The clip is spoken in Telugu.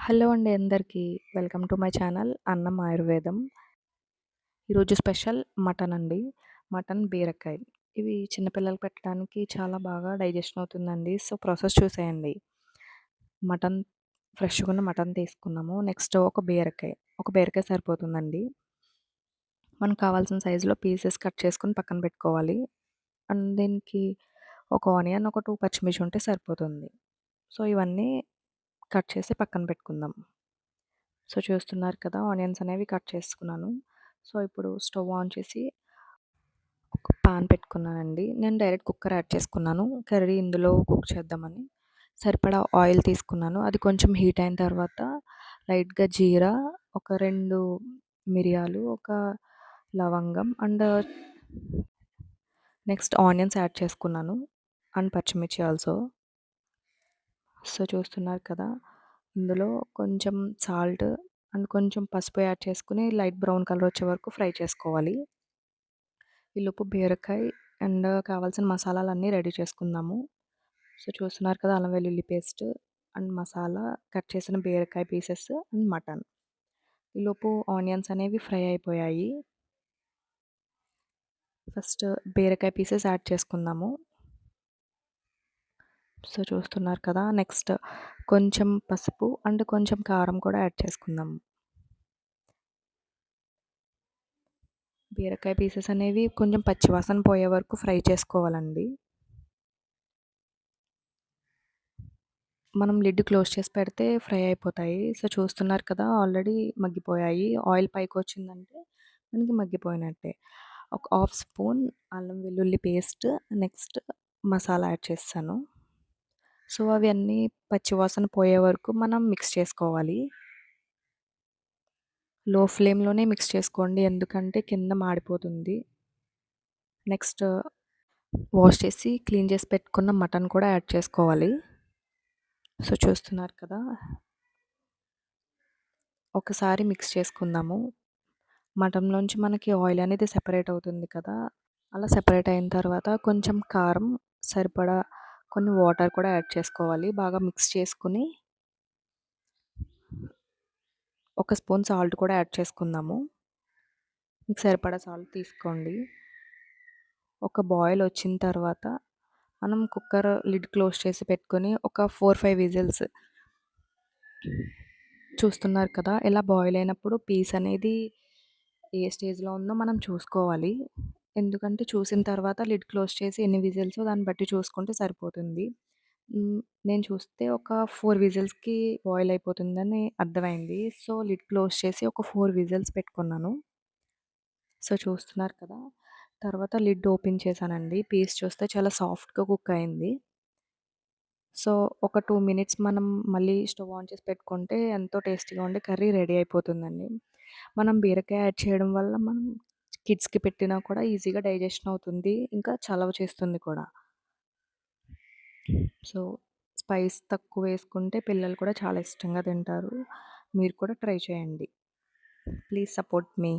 హలో అండి అందరికీ. వెల్కమ్ టు మై ఛానల్ అన్నం ఆయుర్వేదం. ఈరోజు స్పెషల్ మటన్ అండి. మటన్, బీరకాయ. ఇవి చిన్నపిల్లలు పెట్టడానికి చాలా బాగా డైజెషన్ అవుతుందండి. సో, ప్రాసెస్ చూసేయండి. మటన్ ఫ్రెష్‌గా ఉన్న మటన్ తీసుకున్నాము. నెక్స్ట్ ఒక బీరకాయ. ఒక బీరకాయ సరిపోతుందండి. మనకు కావాల్సిన సైజులో పీసెస్ కట్ చేసుకుని పక్కన పెట్టుకోవాలి. అండ్ దీనికి ఒక ఆనియన్, ఒక టూ పచ్చిమిర్చి ఉంటే సరిపోతుంది. సో, ఇవన్నీ కట్ చేసి పక్కన పెట్టుకుందాం. సో, చూస్తున్నారు కదా! ఆనియన్స్ అనేవి కట్ చేసుకున్నాను. సో, ఇప్పుడు స్టవ్ ఆన్ చేసి ఒక పాన్ పెట్టుకున్నానండి. నేను డైరెక్ట్ కుక్కర్ యాడ్ చేసుకున్నాను. కర్రీ ఇందులో కుక్ చేద్దామని. సరిపడా ఆయిల్ తీసుకున్నాను. అది కొంచెం హీట్ అయిన తర్వాత లైట్‌గా జీరా, ఒక రెండు మిరియాలు, ఒక లవంగం అండ్ నెక్స్ట్ ఆనియన్స్ యాడ్ చేసుకున్నాను. అండ్ పచ్చిమిర్చి ఆల్సో. సో, చూస్తున్నారు కదా! ఇందులో కొంచెం సాల్ట్ అండ్ కొంచెం పసుపు యాడ్ చేసుకుని లైట్ బ్రౌన్ కలర్ వచ్చే వరకు ఫ్రై చేసుకోవాలి. ఈలోపు బీరకాయ అండ్ కావాల్సిన మసాలాలన్నీ రెడీ చేసుకుందాము. సో, చూస్తున్నారు కదా! అల్లం వెల్లుల్లి పేస్ట్ అండ్ మసాలా, కట్ చేసిన బీరకాయ పీసెస్ అండ్ మటన్. ఈలోపు ఆనియన్స్ అనేవి ఫ్రై అయిపోయాయి. ఫస్ట్ బీరకాయ పీసెస్ యాడ్ చేసుకుందాము. సో, చూస్తున్నారు కదా! నెక్స్ట్ కొంచెం పసుపు అండ్ కొంచెం కారం కూడా యాడ్ చేసుకుందాం. బీరకాయ పీసెస్ అనేవి కొంచెం పచ్చివాసన పోయే వరకు ఫ్రై చేసుకోవాలండి. మనం లిడ్ క్లోజ్ చేసి పెడితే ఫ్రై అయిపోతాయి. సో, చూస్తున్నారు కదా! ఆల్రెడీ మగ్గిపోయాయి. ఆయిల్ పైకి వచ్చిందంటే మనకి మగ్గిపోయినట్టే. ఒక హాఫ్ స్పూన్ అల్లం వెల్లుల్లి పేస్ట్, నెక్స్ట్ మసాలా యాడ్ చేస్తాను సో, అవన్నీ పచ్చివాసన పోయే వరకు మనం మిక్స్ చేసుకోవాలి. లో ఫ్లేమ్‌లోనే మిక్స్ చేసుకోండి. ఎందుకంటే కింద మాడిపోతుంది. నెక్స్ట్ వాష్ చేసి క్లీన్ చేసి పెట్టుకున్న మటన్ కూడా యాడ్ చేసుకోవాలి. సో, చూస్తున్నారు కదా! ఒకసారి మిక్స్ చేసుకుందాము. మటన్‌లోంచి మనకి ఆయిల్ అనేది సెపరేట్ అవుతుంది కదా! అలా సెపరేట్ అయిన తర్వాత కొంచెం కారం, సరిపడా కొన్ని వాటర్ కూడా యాడ్ చేసుకోవాలి. బాగా మిక్స్ చేసుకొని ఒక స్పూన్ సాల్ట్ కూడా యాడ్ చేసుకుందాము. మీకు సరిపడా సాల్ట్ తీసుకోండి. ఒక బాయిల్ వచ్చిన తర్వాత మనం కుక్కర్ లిడ్ క్లోజ్ చేసి పెట్టుకొని ఒక 4, 5 విజిల్స్ చూస్తున్నారు కదా! ఇలా బాయిల్ అయినప్పుడు పీస్ అనేది ఏ స్టేజ్‌లో ఉందో మనం చూసుకోవాలి. ఎందుకంటే చూసిన తర్వాత లిడ్ క్లోజ్ చేసి ఎన్ని విజిల్సో దాన్ని బట్టి చూసుకుంటే సరిపోతుంది. హ్మ్. నేను చూస్తే ఒక 4 విజిల్స్‌కి బాయిల్ అయిపోతుందని అర్థమైంది. సో, లిడ్ క్లోజ్ చేసి ఒక 4 విజిల్స్ పెట్టుకున్నాను. సో, చూస్తున్నారు కదా! తర్వాత లిడ్ ఓపెన్ చేశానండి. పీస్ చూస్తే చాలా సాఫ్ట్‌గా కుక్ అయింది. సో, ఒక 2 మినిట్స్ మనం మళ్ళీ స్టవ్ ఆన్ చేసి పెట్టుకుంటే ఎంతో టేస్టీగా ఉండే కర్రీ రెడీ అయిపోతుందండి. మనం బీరకాయ యాడ్ చేయడం వల్ల మనం కిడ్స్‌కి పెట్టినా కూడా ఈజీగా డైజెషన్ అవుతుంది. ఇంకా చలవ చేస్తుంది కూడా. సో, స్పైస్ తక్కువ వేసుకుంటే పిల్లలు కూడా చాలా ఇష్టంగా తింటారు. మీరు కూడా ట్రై చేయండి. Please support me.